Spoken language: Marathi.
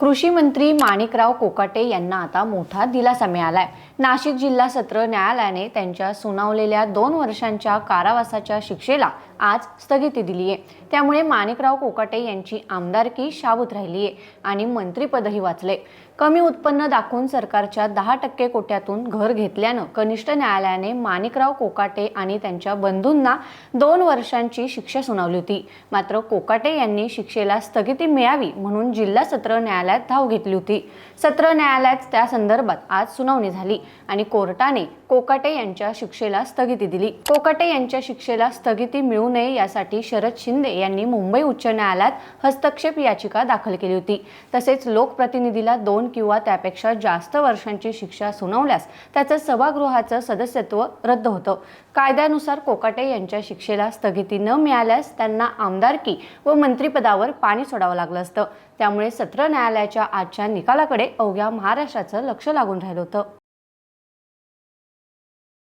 कृषी मंत्री माणिकराव कोकाटे यांना आता मोठा दिलासा मिळालाय. नाशिक जिल्हा सत्र न्यायालयाने त्यांच्या सुनावलेल्या दोन वर्षांच्या कारावासाच्या शिक्षेला आज स्थगिती दिली आहे त्यामुळे माणिकराव कोकाटे यांची आमदारकी शाबूत राहिली आहे आणि मंत्रीपदही वाचले. कमी उत्पन्न दाखवून सरकारच्या दहा टक्के कोट्यातून घर घेतल्यानं कनिष्ठ न्यायालयाने माणिकराव कोकाटे आणि त्यांच्या बंधूंना दोन वर्षांची शिक्षा सुनावली होती. मात्र कोकाटे यांनी शिक्षेला स्थगिती मिळावी म्हणून जिल्हा सत्र न्यायालयात धाव घेतली होती. सत्र न्यायालयात त्या संदर्भात आज सुनावणी झाली आणि कोर्टाने कोकाटे यांच्या शिक्षेला स्थगिती दिली. कोकाटे यांच्या शिक्षेला स्थगिती मिळू नये यासाठी शरद शिंदे यांनी मुंबई उच्च न्यायालयात हस्तक्षेप याचिका दाखल केली होती. तसेच लोकप्रतिनिधीला दोन किंवा त्यापेक्षा जास्त वर्षांची शिक्षा सुनावल्यास त्याचं सभागृहाचं सदस्यत्व रद्द होतं. कायद्यानुसार कोकाटे यांच्या शिक्षेला स्थगिती न मिळाल्यास त्यांना आमदारकी व मंत्रिपदावर पाणी सोडावं लागलं असतं. त्यामुळे सत्र न्यायालय न्यायालयाच्या आजच्या निकालाकडे अवघ्या महाराष्ट्राचं लक्ष लागून राहिलं होतं.